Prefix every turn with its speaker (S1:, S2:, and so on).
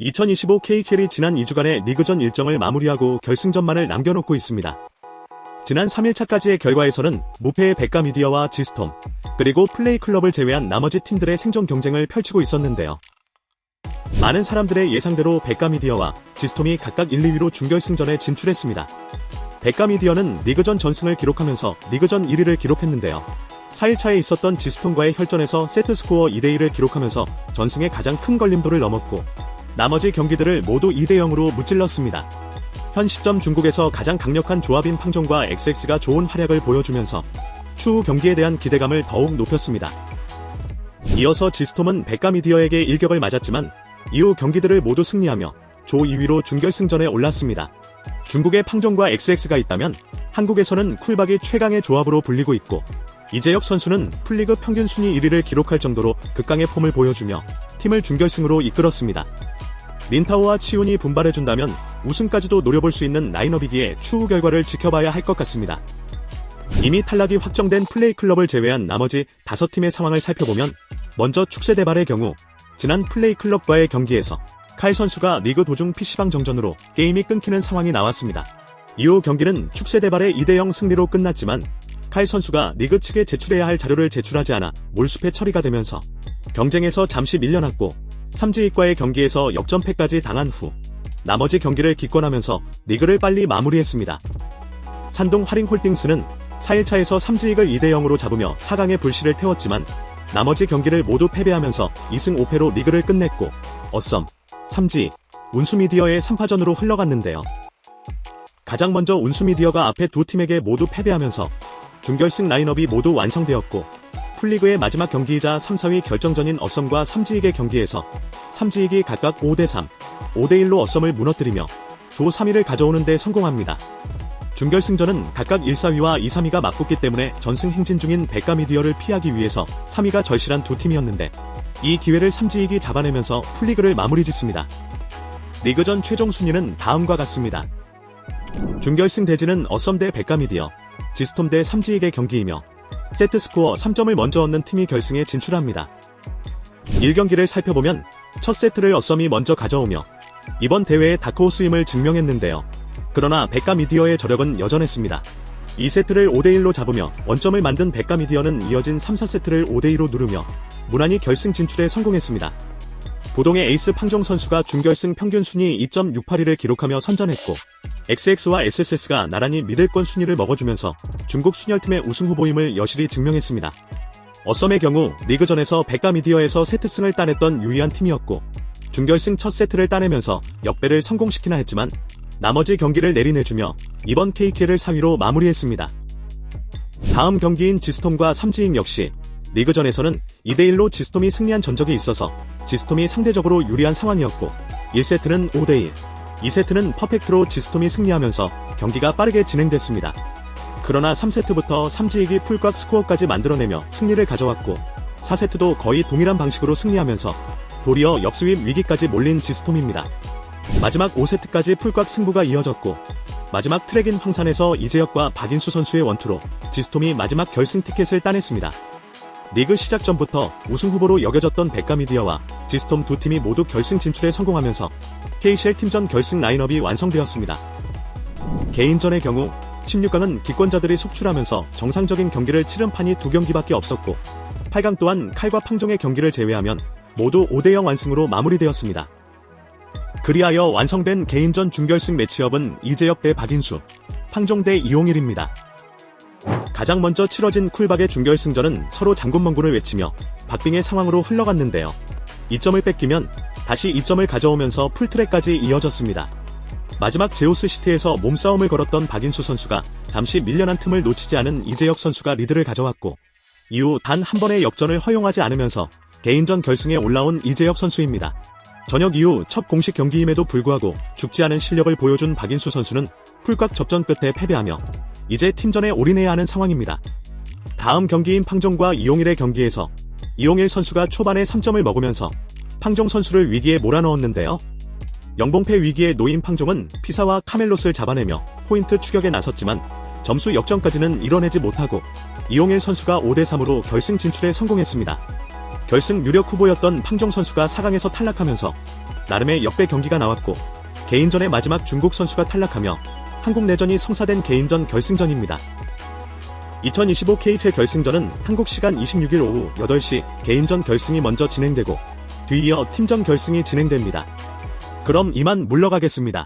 S1: 2025 K캐리 지난 2주간의 리그전 일정을 마무리하고 결승전만을 남겨놓고 있습니다. 지난 3일차까지의 결과에서는 무패의 백가 미디어와 지스톰, 그리고 플레이 클럽을 제외한 나머지 팀들의 생존 경쟁을 펼치고 있었는데요. 많은 사람들의 예상대로 백가 미디어와 지스톰이 각각 1, 2위로 준결승전에 진출했습니다. 백가 미디어는 리그전 전승을 기록하면서 리그전 1위를 기록했는데요. 4일차에 있었던 지스톰과의 혈전에서 세트스코어 2대1을 기록하면서 전승의 가장 큰 걸림돌을 넘었고 나머지 경기들을 모두 2대0으로 무찔렀습니다. 현 시점 중국에서 가장 강력한 조합인 팡종과 XX가 좋은 활약을 보여주면서 추후 경기에 대한 기대감을 더욱 높였습니다. 이어서 지스톰은 백가미디어에게 일격을 맞았지만 이후 경기들을 모두 승리하며 조 2위로 준결승전에 올랐습니다. 중국에 팡종과 XX가 있다면 한국에서는 쿨박이 최강의 조합으로 불리고 있고 이재혁 선수는 풀리그 평균 순위 1위를 기록할 정도로 극강의 폼을 보여주며 팀을 준결승으로 이끌었습니다. 린타오와 치훈이 분발해준다면 우승까지도 노려볼 수 있는 라인업이기에 추후 결과를 지켜봐야 할 것 같습니다. 이미 탈락이 확정된 플레이 클럽을 제외한 나머지 5팀의 상황을 살펴보면 먼저 축세대발의 경우 지난 플레이 클럽과의 경기에서 칼 선수가 리그 도중 PC방 정전으로 게임이 끊기는 상황이 나왔습니다. 이후 경기는 축세대발의 2대0 승리로 끝났지만 칼 선수가 리그 측에 제출해야 할 자료를 제출하지 않아 몰수패 처리가 되면서 경쟁에서 잠시 밀려났고 삼지익과의 경기에서 역전패까지 당한 후 나머지 경기를 기권하면서 리그를 빨리 마무리했습니다. 산동 화링홀딩스는 4일차에서 삼지익을 2대0으로 잡으며 4강의 불씨를 태웠지만 나머지 경기를 모두 패배하면서 2승 5패로 리그를 끝냈고 어썸, 삼지익, 운수미디어의 3파전으로 흘러갔는데요. 가장 먼저 운수미디어가 앞에 두 팀에게 모두 패배하면서 준결승 라인업이 모두 완성되었고 풀리그의 마지막 경기이자 3, 4위 결정전인 어썸과 삼지익의 경기에서 삼지익이 각각 5대3, 5대1로 어썸을 무너뜨리며 조 3위를 가져오는 데 성공합니다. 준결승전은 각각 1, 4위와 2, 3위가 맞붙기 때문에 전승 행진 중인 백가미디어를 피하기 위해서 3위가 절실한 두 팀이었는데 이 기회를 삼지익이 잡아내면서 풀리그를 마무리 짓습니다. 리그전 최종 순위는 다음과 같습니다. 준결승 대진은 어썸 대 백가미디어, 지스톰 대 삼지익의 경기이며 세트 스코어 3점을 먼저 얻는 팀이 결승에 진출합니다. 1경기를 살펴보면 첫 세트를 어썸이 먼저 가져오며 이번 대회의 다크호스임을 증명했는데요. 그러나 백가 미디어의 저력은 여전했습니다. 2세트를 5대1로 잡으며 원점을 만든 백가 미디어는 이어진 3, 4세트를 5대2로 누르며 무난히 결승 진출에 성공했습니다. 부동의 에이스 팡종 선수가 준결승 평균 순위 2.682를 기록하며 선전했고 XX와 SSS가 나란히 미들권 순위를 먹어주면서 중국 순열팀의 우승 후보임을 여실히 증명했습니다. 어썸의 경우 리그전에서 백가 미디어에서 세트승을 따냈던 유의한 팀이었고 준결승 첫 세트를 따내면서 역배를 성공시키나 했지만 나머지 경기를 내리내주며 이번 KK를 3위로 마무리했습니다. 다음 경기인 지스톰과 삼지익 역시 리그전에서는 2대1로 지스톰이 승리한 전적이 있어서 지스톰이 상대적으로 유리한 상황이었고 1세트는 5대1, 2세트는 퍼펙트로 지스톰이 승리하면서 경기가 빠르게 진행됐습니다. 그러나 3세트부터 삼지익이 풀꽉 스코어까지 만들어내며 승리를 가져왔고 4세트도 거의 동일한 방식으로 승리하면서 도리어 역스윕 위기까지 몰린 지스톰입니다. 마지막 5세트까지 풀꽉 승부가 이어졌고 마지막 트랙인 황산에서 이재혁과 박인수 선수의 원투로 지스톰이 마지막 결승 티켓을 따냈습니다. 리그 시작 전부터 우승 후보로 여겨졌던 백가미디어와 지스톰 두 팀이 모두 결승 진출에 성공하면서 KCL 팀전 결승 라인업이 완성되었습니다. 개인전의 경우 16강은 기권자들이 속출하면서 정상적인 경기를 치른 판이 두 경기밖에 없었고 8강 또한 칼과 팡종의 경기를 제외하면 모두 5대0 완승으로 마무리되었습니다. 그리하여 완성된 개인전 준결승 매치업은 이재혁 대 박인수, 팡종 대 이용일입니다. 가장 먼저 치러진 쿨박의 준결승전은 서로 장군멍군을 외치며 박빙의 상황으로 흘러갔는데요. 2점을 뺏기면 다시 2점을 가져오면서 풀트랙까지 이어졌습니다. 마지막 제우스 시티에서 몸싸움을 걸었던 박인수 선수가 잠시 밀려난 틈을 놓치지 않은 이재혁 선수가 리드를 가져왔고 이후 단 한 번의 역전을 허용하지 않으면서 개인전 결승에 올라온 이재혁 선수입니다. 저녁 이후 첫 공식 경기임에도 불구하고 죽지 않은 실력을 보여준 박인수 선수는 풀꽉 접전 끝에 패배하며 이제 팀전에 올인해야 하는 상황입니다. 다음 경기인 팡종과 이용일의 경기에서 이용일 선수가 초반에 3점을 먹으면서 팡종 선수를 위기에 몰아넣었는데요. 영봉패 위기에 놓인 팡종은 피사와 카멜롯을 잡아내며 포인트 추격에 나섰지만 점수 역전까지는 이뤄내지 못하고 이용일 선수가 5대3으로 결승 진출에 성공했습니다. 결승 유력 후보였던 팡종 선수가 4강에서 탈락하면서 나름의 역배 경기가 나왔고 개인전의 마지막 중국 선수가 탈락하며 한국 내전이 성사된 개인전 결승전입니다. 2025 KT 결승전은 한국 시간 26일 오후 8시 개인전 결승이 먼저 진행되고 뒤이어 팀전 결승이 진행됩니다. 그럼 이만 물러가겠습니다.